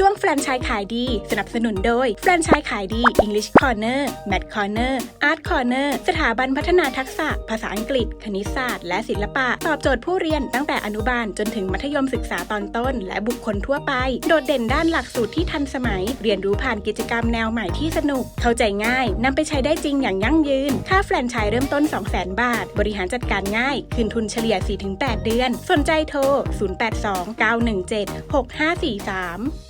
ช่วงแฟรนไชส์ขายดี สนับสนุนโดย แฟรนไชส์ขายดี English Corner Math Corner Art Corner สถาบันพัฒนาทักษะ ภาษาอังกฤษ คณิตศาสตร์ และศิลปะ ตอบโจทย์ผู้เรียนตั้งแต่อนุบาลจนถึงมัธยมศึกษาตอนต้น และบุคคลทั่วไป โดดเด่นด้านหลักสูตรที่ทันสมัย เรียนรู้ผ่านกิจกรรมแนวใหม่ที่สนุก เข้าใจง่ายนำไปใช้ได้จริงอย่างยั่งยืน ค่าแฟรนไชส์เริ่มต้น 200,000 บาท บริหารจัดการง่าย คืนทุนเฉลี่ย 4-8 เดือน สนใจโทร 0829176543เ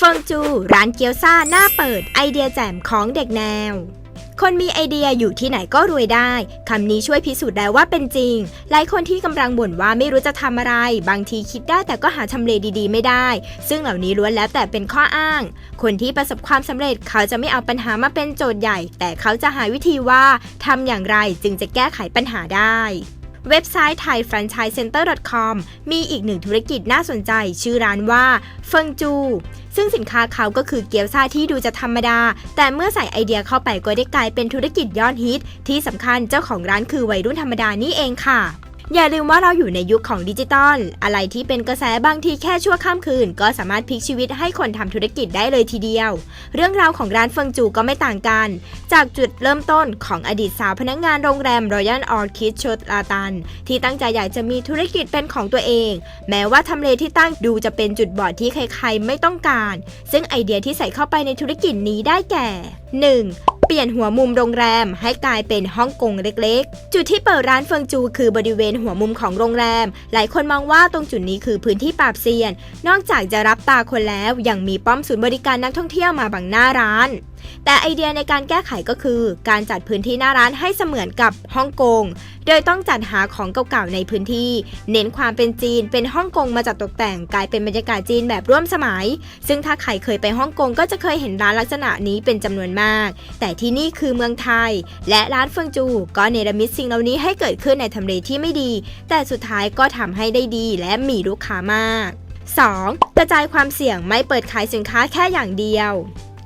ฟิงจู ร้านเกี๊ยวซ่าหน้าเปิดไอเดียแจ่มของเด็กแนว คนมีไอเดียอยู่ที่ไหนก็รวยได้ คำนี้ช่วยพิสูจน์ได้ว่าเป็นจริง หลายคนที่กำลังบ่นว่าไม่รู้จะทำอะไร บางทีคิดได้แต่ก็หาทำเลดีๆ ไม่ได้ ซึ่งเหล่านี้ล้วนแล้วแต่เป็นข้ออ้าง คนที่ประสบความสำเร็จเขาจะไม่เอาปัญหามาเป็นโจทย์ใหญ่ แต่เขาจะหาวิธีว่าทำอย่างไรจึงจะแก้ไขปัญหาได้ เว็บไซต์ thaifranchisecenter.com มีอีกหนึ่งธุรกิจน่าสนใจ ชื่อร้านว่าเฟิงจู ซึ่งสินค้าเขาก็คือเกี๊ยวซาที่ดูจะธรรมดา แต่เมื่อใส่ไอเดียเข้าไปก็ได้กลายเป็นธุรกิจยอดฮิต ที่สำคัญเจ้าของร้านคือวัยรุ่นธรรมดานี่เองค่ะ อย่าลืมว่าเราอยู่ในยุคของดิจิตอลอะไรที่เป็นกระแสบางทีแค่ชั่วข้ามคืน ก็สามารถพลิกชีวิตให้คนทำธุรกิจได้เลยทีเดียว เรื่องราวของร้านเฟิงจูก็ไม่ต่างกัน จากจุดเริ่มต้นของอดีตสาวพนักงงานโรงแรม Royal Orchid ชดลาตัน ที่ตั้งใจอยากจะมีธุรกิจเป็นของตัวเอง แม้ว่าทำเลที่ตั้งดูจะเป็นจุดบอดที่ใครๆไม่ต้องการ ซึ่งไอเดียที่ใส่เข้าไปในธุรกิจนี้ได้แก่ 1. เปลี่ยนหัวมุมโรงแรมให้กลายเป็นห้องกงเล็กๆ จุดที่เปิดร้านเฟิงจูคือบริเวณหัวมุมของโรงแรม หลายคนมองว่าตรงจุดนี้คือพื้นที่ปราบเซียน นอกจากจะรับตาคนแล้วยังมีป้อมศูนย์บริการนักท่องเที่ยวมาบังหน้าร้านแต่ไอเดียในการแก้ไขก็คือ การจัดพื้นที่หน้าร้านให้เสมือนกับฮ่องกง โดยต้องจัดหาของเก่าๆในพื้นที่ เน้นความเป็นจีน เป็นฮ่องกงมาจัดตกแต่งกลายเป็นบรรยากาศจีนแบบร่วมสมัย ซึ่งถ้าใครเคยไปฮ่องกงก็จะเคยเห็นร้านลักษณะนี้เป็นจำนวนมาก แต่ที่นี่คือเมืองไทย และร้านเฟิงจู ก็เนรมิตสิ่งเหล่านี้ให้เกิดขึ้นในทำเลที่ไม่ดี แต่สุดท้ายก็ทำให้ได้ดี และมีลูกค้ามาก 2. กระจายความเสี่ยงไม่เปิดขายสินค้าแค่อย่างเดียว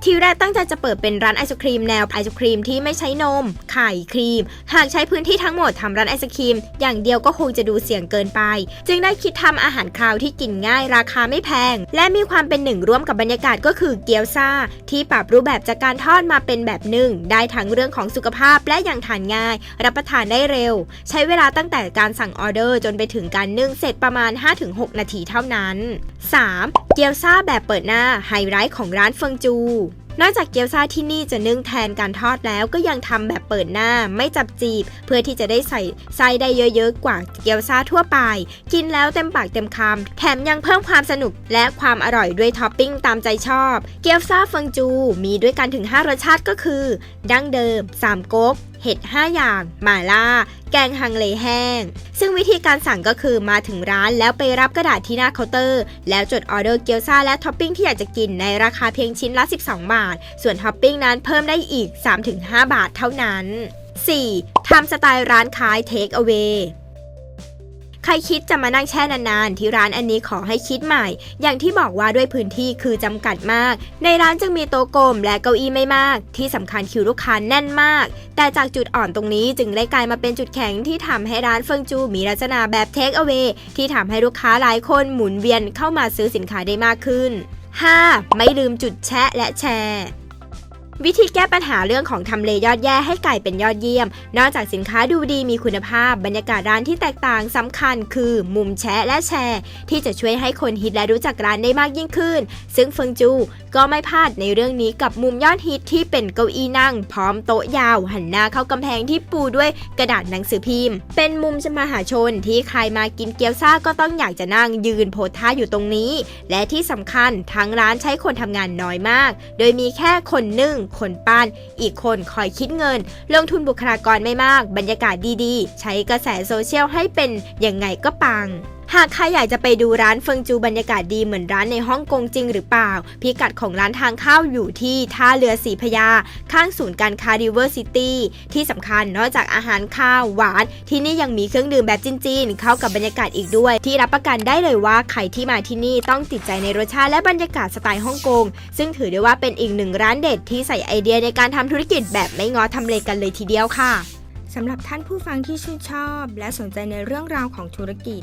ทีแรกตั้งใจจะเปิดเป็นร้านไอศครีมแนวไอศครีมที่ไม่ใช้นม ไข่ครีม หากใช้พื้นที่ทั้งหมดทำร้านไอศครีม อย่างเดียวก็คงจะดูเสี่ยงเกินไป จึงได้คิดทำอาหารคาวที่กินง่ายราคาไม่แพง และมีความเป็นหนึ่งร่วมกับบรรยากาศก็คือเกี๊ยวซ่า ที่ปรับรูปแบบจากการทอดมาเป็นแบบหนึ่งได้ทั้งเรื่องของสุขภาพและยังทานง่าย รับประทานได้เร็ว ใช้เวลาตั้งแต่การสั่งออเดอร์จนไปถึงการนึ่งเสร็จประมาณ 5-6 นาทีเท่านั้น 3. เกี๊ยวซ่าแบบเปิดหน้าไฮไลท์ของร้านเฟิงจู นอกจากเกี๊ยวซาที่นี่จะนึ่งแทนการทอดแล้วก็ยังทำแบบเปิดหน้าไม่จับจีบ เพื่อที่จะได้ใส่ไส้ได้เยอะๆกว่าเกี๊ยวซาทั่วไป กินแล้วเต็มปากเต็มคำแถมยังเพิ่มความสนุกและความอร่อยด้วยท็อปปิ้งตามใจชอบ เกี๊ยวซาเฟิงจูมีด้วยกันถึง 5 รสชาติก็คือ ดั้งเดิม3ก๊ก เห็ด 5 อย่างมาล่า แกงฮังเลแห้ง ซึ่งวิธีการสั่งก็คือมาถึงร้านแล้วไปรับกระดาษที่หน้าเคาน์เตอร์ แล้วจดออเดอร์เกี๊ยวซ่าและท็อปปิ้งที่อยากจะกินในราคาเพียงชิ้นละ 12 บาท ส่วนท็อปปิ้งนั้นเพิ่มได้อีก 3-5 บาทเท่านั้น 4. ทำสไตล์ร้านขายเทคเอา a y ใค รคิดจะมานั่งแช่นานๆ ที่ร้านอันนี้ขอให้คิดใหม่ อย่างที่บอกว่าด้วยพื้นที่คือจำกัดมาก ในร้านจึงมีโต๊ะกลมและเก้าอี้ไม่มาก ที่สำคัญคิวลูกค้าแน่นมาก แต่จากจุดอ่อนตรงนี้จึงได้กลายมาเป็นจุดแข็งที่ทำให้ร้านเฟิงจูมีลักษณะแบบเทคเอา a y ที่ทำให้ลูกค้าหลายคนหมุนเวียนเข้ามาซื้อสินค้าได้มากขึ้น 5. ไม่ลืมจุดแชะและแชร์ วิธีแก้ปัญหาเรื่องของทำเลยอดแย่ให้ไกลายเป็นยอดเยี่ยม นอกจากสินค้าดูดีมีคุณภาพ บรรยากาศร้านที่แตกต่างสำคัญคือ มุมแชะและแชร์ ที่จะช่วยให้คนฮิตและรู้จักร้านได้มากยิ่งขึ้น ซึ่งเฟิงจูก็ไม่พลาดในเรื่องนี้กับมุมยอดฮิตที่เป็นเก้าอี้นั่ง พร้อมโต๊ะยาว หันหน้าเข้ากำแพงที่ปูด้วยกระดาษหนังสือพิมพ์ เป็นมุมมหาชนที่ใครมากินเกี๊ยวซ่าก็ต้องอยากจะนั่งยืนโพธท่าอยู่ตรงนี้ และที่สำคัญทั้งร้านใช้คนทำงานน้อยมาก โดยมีแค่คนนึ่งคนปั้น อีกคนคอยคิดเงิน ลงทุนบุคลากรไม่มาก บรรยากาศดีๆ ใช้กระแสโซเชียลให้เป็นยังไงก็ปัง หากใครอยากจะไปดูร้านเฟิงจูบรรยากาศดีเหมือนร้านในฮ่องกงจริงหรือเปล่า พิกัดของร้านทางเข้าอยู่ที่ท่าเรือสีพญาข้างศูนย์การค้าริเวอร์ซิตี้ที่สำคัญนอกจากอาหารข้าวหวาน ที่นี่ยังมีเครื่องดื่มแบบจีนๆเข้ากับบรรยากาศอีกด้วย ที่รับประกันได้เลยว่าใครที่มาที่นี่ต้องติดใจในรสชาติและบรรยากาศสไตล์ฮ่องกงซึ่งถือได้ว่าเป็นอีกหนึ่งร้านเด็ดที่ใส่ไอเดียในการทำธุรกิจแบบไม่ง้อทำเลกันเลยทีเดียวค่ะสำหรับท่านผู้ฟังที่ชื่นชอบ และสนใจในเรื่องราวของธุรกิจ